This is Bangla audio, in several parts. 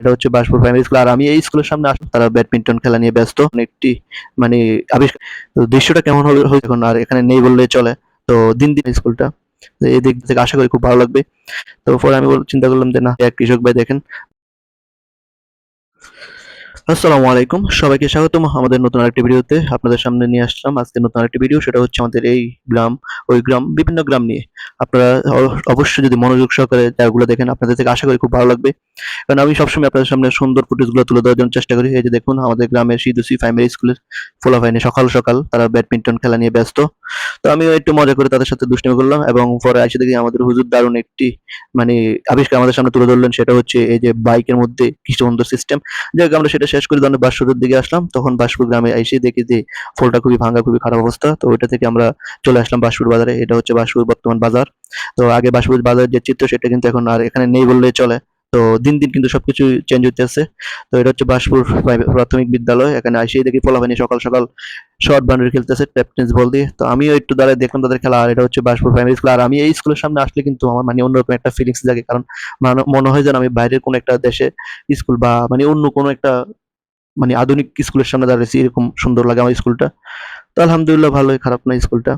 এটা হচ্ছে বাসপুর প্রাইমারি স্কুল আর আমি এই স্কুলের সামনে আসলাম তারা ব্যাডমিন্টন খেলা নিয়ে ব্যস্ত। একটি মানে আবিষ্কার দৃশ্যটা কেমন হবে এখন আর এখানে নেই বললে চলে। তো দিন দিন স্কুলটা এই দিক থেকে আশা করি খুব ভালো লাগবে। তো পরে আমি চিন্তা করলাম যে, না, এক কৃষক ভাই দেখেন। আসসালামু আলাইকুম, সবাইকে স্বাগতম আমাদের নতুন আরেকটি ভিডিওতে। আপনাদের সামনে নিয়ে আসলাম আজকে নতুন আরেকটি ভিডিও। সেটা হচ্ছে আমাদের এই গ্রাম, ওই গ্রাম, বিভিন্ন গ্রাম নিয়ে। আপনারা অবশ্যই যদি মনোযোগ সহকারে জায়গাগুলো দেখেন, আপনাদের থেকে আশা করি খুব ভালো লাগবে। কারণ আমি সবসময় আপনাদের সামনে সুন্দর ফুটেজগুলো তুলে দেওয়ার জন্য চেষ্টা করি। এই যে দেখুন, আমাদের গ্রামের সিদুসি প্রাইমারি স্কুলের ফোলাফাইনে সকাল সকাল, তারা ব্যাডমিন্টন খেলা নিয়ে ব্যস্ত। তো আমিও একটু মজা করে তাদের সাথে দুষ্টামি করলাম এবং পরে এসে দেখি আমাদের হুজুর দারুণ একটি মানে আবিষ্কার আমাদের সামনে তুলে ধরলেন। সেটা হচ্ছে এই যে বাইকের মধ্যে কি সুন্দর সিস্টেম যাই আমরা সেটা শেষ করে যখন বাসপুরের দিকে আসলাম। তখন বাসপুর গ্রামে এসে দেখি যে ফলটা খুবই ভাঙা খুবই খারাপ অবস্থা। তো ওইটা থেকে আমরা চলে আসলাম বাসপুর বাজারে। এটা হচ্ছে বাসপুর বর্তমান বাজার। তো আগে বাসপুর বাজারের যে চিত্র, সেটা কিন্তু এখন আর এখানে নেই বললেই চলে। তো দিন দিন কিন্তু সবকিছু চেঞ্জ হইতেছে। তো এটা হচ্ছে বাসপুর প্রাথমিক বিদ্যালয়। এখানে আসেই দেখি পোলাপানি সকাল সকাল শর্ট বাউন্ডারি খেলতেছে ট্যাপ টেনিস বল দিয়ে। তো আমিও একটু দাঁড়িয়ে দেখলাম তাদের খেলা, আর এটা হচ্ছে বাসপুর প্রাইমারি স্কুল আর আমি এই স্কুলের সামনে আসলে কিন্তু আমার মানে অন্যরকম একটা ফিলিংস জাগে। কারণ মনে হয় যেন আমি বাইরের কোনো একটা দেশে স্কুল বা মানে অন্য কোনো একটা মানে আধুনিক স্কুলের সামনে দাঁড়িয়েছি এরকম সুন্দর লাগে আমার স্কুলটা তো আলহামদুলিল্লাহ ভালোই, খারাপ না স্কুলটা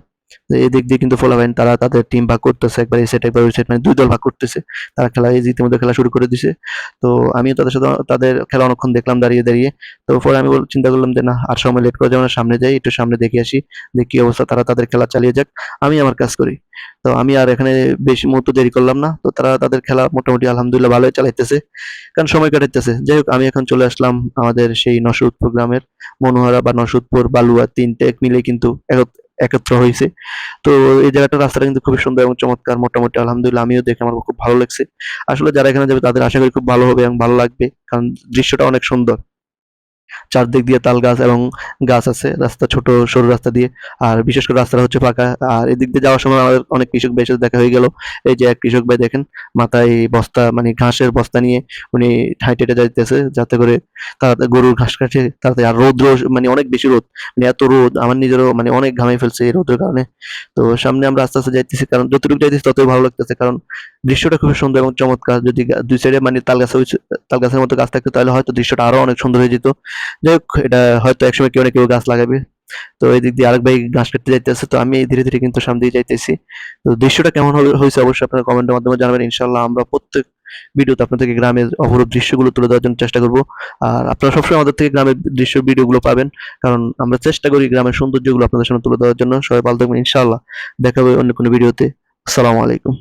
তো এই দিক দিয়ে কিন্তু ফলাফাইন তারা তাদের টিম ভাগ করতেছে, একবার এই সেট একবার ওই সেট মানে দুই দল ভাগ করতেছে। তারা খেলা এই ইতিমধ্যে খেলা শুরু করে দিছে। তো আমিও তাদের সাথে তাদের খেলা অনেকক্ষণ দেখলাম দাঁড়িয়ে দাঁড়িয়ে। তো পরে আমি চিন্তা করলাম যে, না, আর সময় লেট করে যাব না সামনে যাই, একটু সামনে দেখে আসি, যে কি অবস্থা, তারা তাদের খেলা চালিয়ে যাক, আমি আমার কাজ করি। তো আমি আর এখানে বেশি মুহূর্ত দেরি করলাম না। তো তারা তাদের খেলা মোটামুটি আলহামদুলিল্লাহ ভালোই চালাইতেছে, কারণ সময় কাটাইতেছে। যাই হোক, আমি এখন চলে আসলাম আমাদের সেই নসরুদপুর গ্রামের মনোহরা বা নসরুদপুর বালুয়া তিনটে মিলে কিন্তু একত্র হয়েছে। তো এই জায়গাটা, রাস্তাটা কিন্তু খুবই সুন্দর এবং চমৎকার, মোটামুটি আলহামদুলিল্লাহ আমিও দেখে আমার খুব ভালো লাগছে। আসলে যারা এখানে যাবে, তাদের আশা করি খুব ভালো হবে এবং ভালো লাগবে, কারণ দৃশ্যটা অনেক সুন্দর। চারদিক দিয়ে তাল গাছ এবং গাছ আছে, রাস্তা ছোট, সরু রাস্তা দিয়ে। আর বিশেষ করে রাস্তাটা হচ্ছে ফাঁকা। আর এদিক দিয়ে যাওয়ার সময় আমাদের অনেক কৃষক ভাইয়ের সাথে দেখা হয়ে গেল। এই যে এক কৃষক ভাই দেখেন, মাথায় বস্তা মানে ঘাসের বস্তা নিয়ে উনি হাইটে হেঁটে যাইতেছে, যাতে করে তার গরুর ঘাস কাটে, তাড়াতাড়ি। আর রোদ রোদ মানে অনেক বেশি রোদ মানে এত রোদ, আমার নিজেরও মানে অনেক ঘামে ফেলছে এই রোদের কারণে। তো সামনে আমরা আস্তে আস্তে যাইতেছি, কারণ যতটুকু যাইতেছি ততই ভালো লাগতেছে, কারণ দৃশ্যটা খুবই সুন্দর এবং চমৎকার। যদি দুই সাইডে মানে তাল গাছ তাল গাছের মতো গাছ থাকতো, তাহলে হয়তো দৃশ্যটা আরও অনেক সুন্দর হয়ে যেত। যাই হোক এটা হয়তো একসময় কেউ না কেউ গাছ লাগাবে। তো এই দিক দিয়ে আরেক ভাই ঘাস কাটতে যাইতেছে, তো আমি ধীরে ধীরে কিন্তু সামনে দিয়ে যাইতেছি। তো দৃশ্যটা কেমন হয়েছে অবশ্যই আপনারা কমেন্টের মাধ্যমে জানাবেন। ইনশাল্লাহ আমরা প্রত্যেক ভিডিওতে আপনাদেরকে গ্রামের অপরূপ দৃশ্যগুলো তুলে দেওয়ার জন্য চেষ্টা করব। আর আপনারা সবসময় আমাদের থেকে গ্রামের দৃশ্য ভিডিওগুলো পাবেন, কারণ আমরা চেষ্টা করি গ্রামের সৌন্দর্যগুলো আপনাদের সামনে তুলে দেওয়ার জন্য। সবাই ভালো থাকবেন ইনশাল্লাহ দেখা হবে অন্য কোনো ভিডিওতে আসসালামু আলাইকুম।